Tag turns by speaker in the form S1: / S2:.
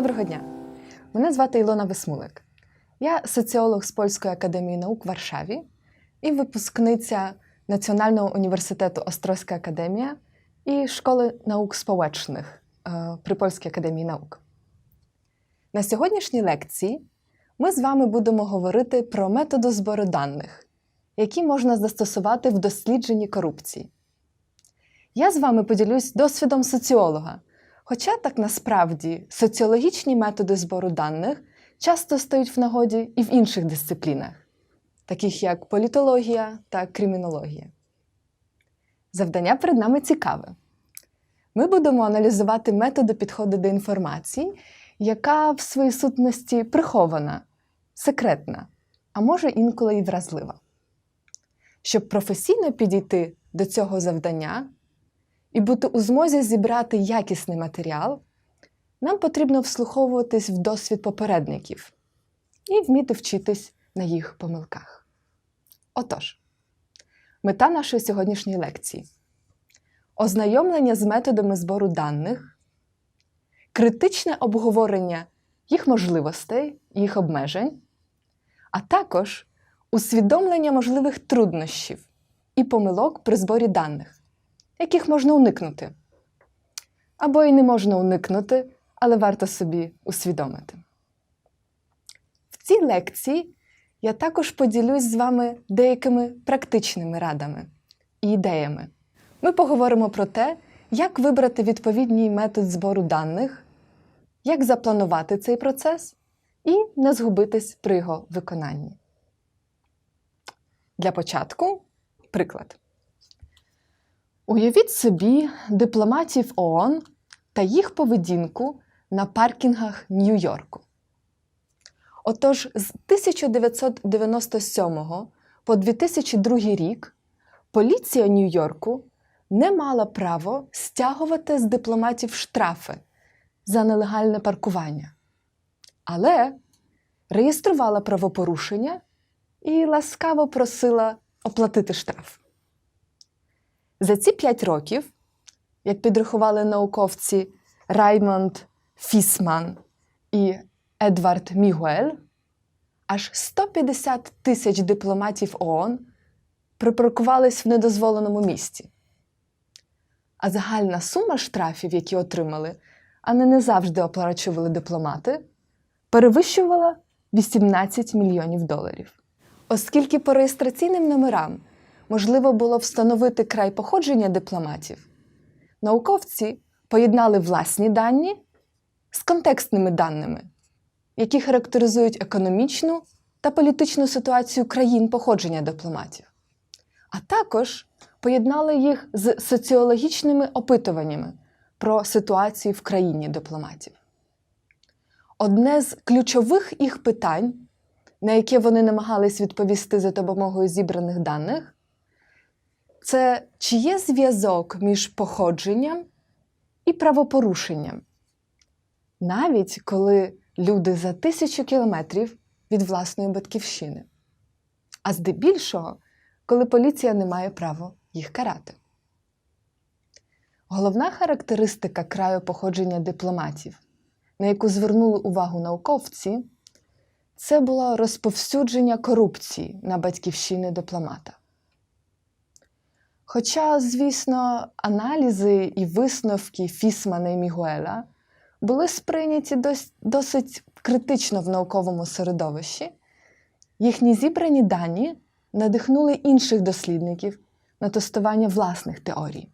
S1: Доброго дня! Мене звати Ілона Весмулик. Я соціолог з Польської академії наук в Варшаві і випускниця Національного університету Острозька академія і Школи наук споłecznych е, при Польській академії наук. На сьогоднішній лекції ми з вами будемо говорити про методи збору даних, які можна застосувати в дослідженні корупції. Я з вами поділюсь досвідом соціолога. Хоча так насправді соціологічні методи збору даних часто стають в нагоді і в інших дисциплінах, таких як політологія та кримінологія. Завдання перед нами цікаве. Ми будемо аналізувати методи підходу до інформації, яка в своїй сутності прихована, секретна, а може інколи і вразлива. Щоб професійно підійти до цього завдання, і бути у змозі зібрати якісний матеріал, нам потрібно вслуховуватись в досвід попередників і вміти вчитись на їх помилках. Отож, мета нашої сьогоднішньої лекції ознайомлення з методами збору даних, критичне обговорення їх можливостей, їх обмежень, а також усвідомлення можливих труднощів і помилок при зборі даних яких можна уникнути. Або і не можна уникнути, але варто собі усвідомити. В цій лекції я також поділюсь з вами деякими практичними радами і ідеями. Ми поговоримо про те, як вибрати відповідний метод збору даних, як запланувати цей процес і не згубитись при його виконанні. Для початку приклад. Уявіть собі дипломатів ООН та їх поведінку на паркінгах Нью-Йорку. Отож, з 1997 по 2002 рік поліція Нью-Йорку не мала право стягувати з дипломатів штрафи за нелегальне паркування, але реєструвала правопорушення і ласкаво просила оплатити штраф. За ці п'ять років, як підрахували науковці Раймонд Фісман і Едвард Мігуель, аж 150 тисяч дипломатів ООН припаркувались в недозволеному місці. А загальна сума штрафів, які отримали, а не не завжди оплачували дипломати, перевищувала 18 мільйонів доларів. Оскільки по реєстраційним номерам можливо було встановити край походження дипломатів, науковці поєднали власні дані з контекстними даними, які характеризують економічну та політичну ситуацію країн походження дипломатів, а також поєднали їх з соціологічними опитуваннями про ситуацію в країні дипломатів. Одне з ключових їх питань, на яке вони намагались відповісти за допомогою зібраних даних, це чи є зв'язок між походженням і правопорушенням, навіть коли люди за тисячу кілометрів від власної батьківщини, а здебільшого, коли поліція не має права їх карати. Головна характеристика краю походження дипломатів, на яку звернули увагу науковці, це було розповсюдження корупції на батьківщини дипломата. Хоча, звісно, аналізи і висновки Фісмана і Мігуеля були сприйняті досить критично в науковому середовищі, їхні зібрані дані надихнули інших дослідників на тестування власних теорій.